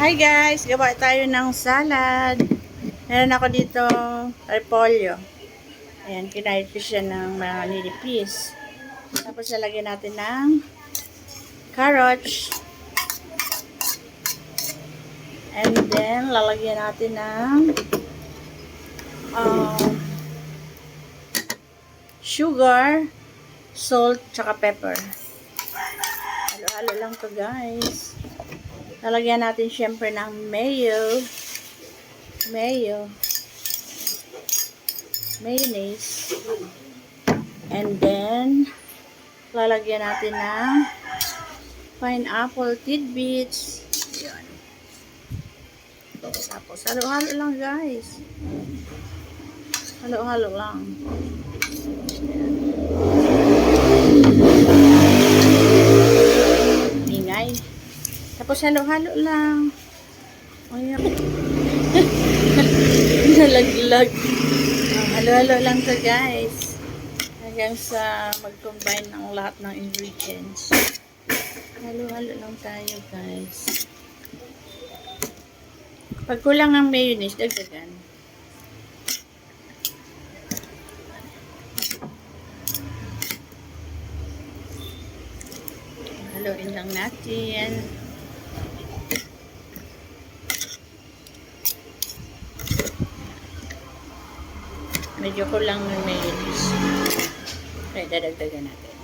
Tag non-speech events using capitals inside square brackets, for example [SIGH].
Hi guys! Gawa tayo ng salad. Meron ako dito repolyo. Ayan, kinahit ko siya ng mga nilipis. Tapos lalagyan natin ng carrots. And then, lalagyan natin ng um, sugar, salt, tsaka pepper. Halo-halo lang to guys. Lalagyan natin syempre ng mayo. Mayo. Mayonnaise. And then, lalagyan natin ng pineapple tidbits. Tapos, halo-halo lang guys. Halo-halo lang. Ingay. Tapos halo-halo lang. Ayan. [LAUGHS] Nalaglag. Ah, Halo-halo lang to guys. Hanggang sa mag-combine ng lahat ng ingredients. Halo-halo lang tayo guys. Pag kulang ang mayonnaise, dagdagan. Haluin lang natin. Medyo kulang ng mayonnaise. Kaya dadagdagan natin.